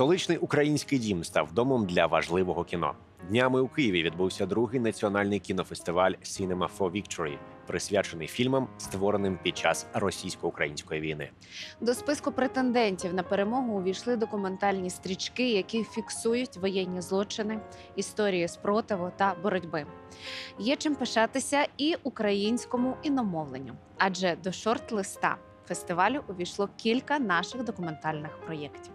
Столичний український дім став домом для важливого кіно. Днями у Києві відбувся другий національний кінофестиваль Cinema for Victory, присвячений фільмам, створеним під час російсько-української війни. До списку претендентів на перемогу увійшли документальні стрічки, які фіксують воєнні злочини, історії спротиву та боротьби. Є чим пишатися і українському іномовленню, адже до шорт-листа фестивалю увійшло кілька наших документальних проєктів.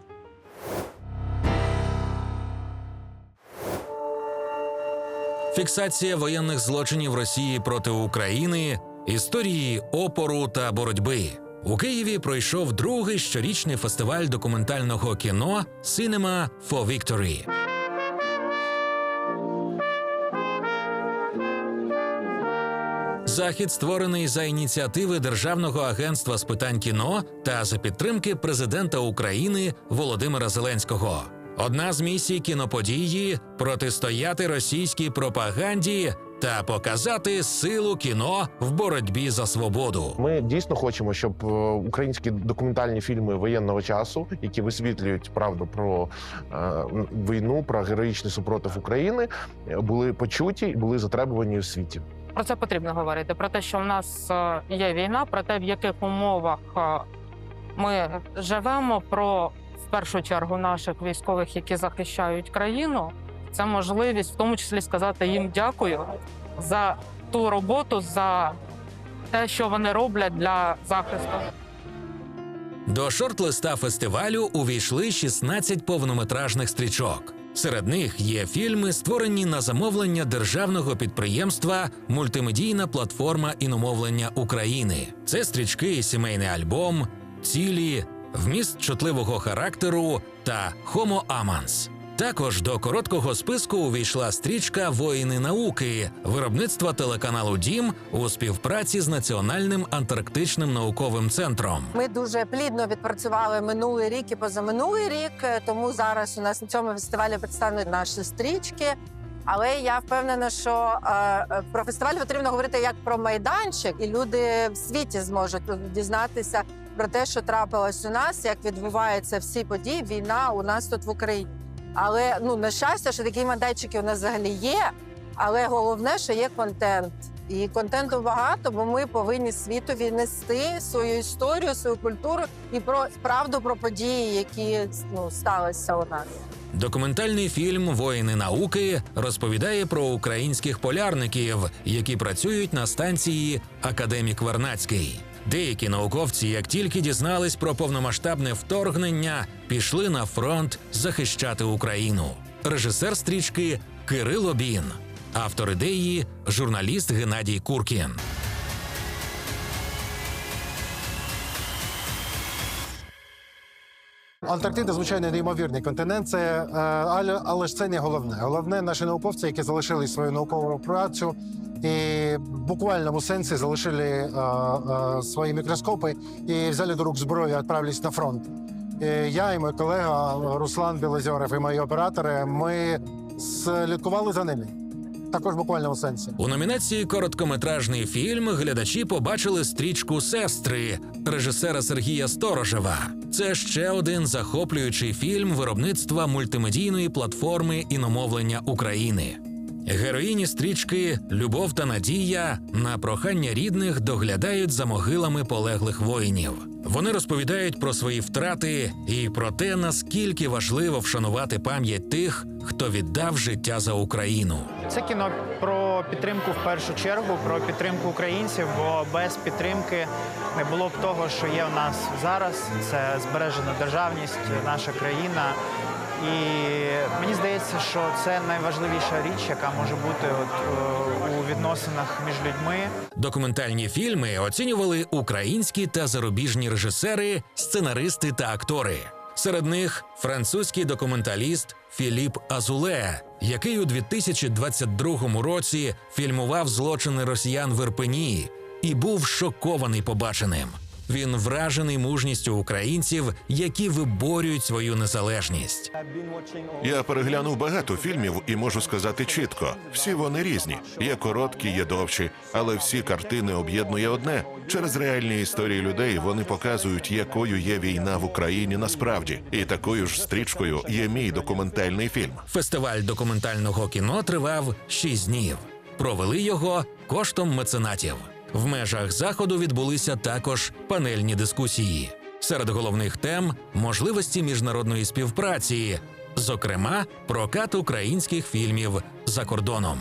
Фіксація воєнних злочинів Росії проти України, історії опору та боротьби. У Києві пройшов другий щорічний фестиваль документального кіно Cinema for Victory. Захід створений за ініціативи Державного агентства з питань кіно та за підтримки президента України Володимира Зеленського. Одна з місій кіноподії протистояти російській пропаганді та показати силу кіно в боротьбі за свободу. Ми дійсно хочемо, щоб е, українські документальні фільми воєнного часу, які висвітлюють правду про е, війну, про героїчний супротив України, були почуті і були затребувані у світі. Про це потрібно говорити. Про те, що в нас е, є війна, про те, в яких умовах ми живемо, про в першу чергу наших військових, які захищають країну. Це можливість, в тому числі, сказати їм дякую за ту роботу, за те, що вони роблять для захисту. До шорт-листа фестивалю увійшли 16 повнометражних стрічок. Серед них є фільми, створені на замовлення державного підприємства Мультимедійна платформа іномовлення України. Це стрічки Сімейний альбом, цілі, вміст чутливого характеру та Homo Amans. Також до короткого списку увійшла стрічка Воїни науки виробництва телеканалу Дім у співпраці з Національним антарктичним науковим центром. Ми дуже плідно відпрацювали минулий рік і позаминулий рік. е, Тому зараз у нас на цьому фестивалі представлені наші стрічки. Але я впевнена, що е, е, про фестиваль потрібно говорити як про майданчик, і люди в світі зможуть дізнатися про те, що трапилось у нас, як відбуваються всі події, війна у нас тут в Україні. Але ну на щастя, що такі майданчики у нас взагалі є. Але головне, що є контент. І контенту багато, бо ми повинні світові нести свою історію, свою культуру і про правду про події, які ну сталися у нас. Документальний фільм Воїни науки розповідає про українських полярників, які працюють на станції Академік Вернацький. Деякі науковці, як тільки дізнались про повномасштабне вторгнення, пішли на фронт захищати Україну. Режисер стрічки Кирило Бін, автор ідеї журналіст Геннадій Куркін. Антарктида, звичайно, неймовірний континент. Це е, але, але ж це не головне. Головне наші науковці, які залишили свою наукову працю і в буквальному сенсі залишили е, е, свої мікроскопи і взяли до рук зброю, відправились на фронт. І я і мій колега Руслан Білозьоров і мої оператори. Ми слідкували за ними. Також в буквальному сенсі. У номінації Короткометражний фільм глядачі побачили стрічку Сестри режисера Сергія Сторожева. Це ще один захоплюючий фільм виробництва мультимедійної платформи іномовлення України. Героїні стрічки Любов та Надія на прохання рідних доглядають за могилами полеглих воїнів. Вони розповідають про свої втрати і про те, наскільки важливо вшанувати пам'ять тих, хто віддав життя за Україну. Це кіно про підтримку в першу чергу, про підтримку українців, бо без підтримки не було б того, що є у нас зараз. Це збережена державність, наша країна. І мені здається, що це найважливіша річ, яка може бути от, е, у відносинах між людьми. Документальні фільми оцінювали українські та зарубіжні режисери, сценаристи та актори. Серед них французький документаліст Філіп Азуле, який у 2022 році фільмував злочини росіян в Ірпені і був шокований побаченим. Він вражений мужністю українців, які виборюють свою незалежність. Я переглянув багато фільмів і можу сказати чітко: всі вони різні. Є короткі, є довші, але всі картини об'єднує одне. Через реальні історії людей вони показують, якою є війна в Україні насправді, і такою ж стрічкою є мій документальний фільм. Фестиваль документального кіно тривав 6 днів. Провели його коштом меценатів. В межах заходу відбулися також панельні дискусії. Серед головних тем можливості міжнародної співпраці, зокрема, прокат українських фільмів за кордоном.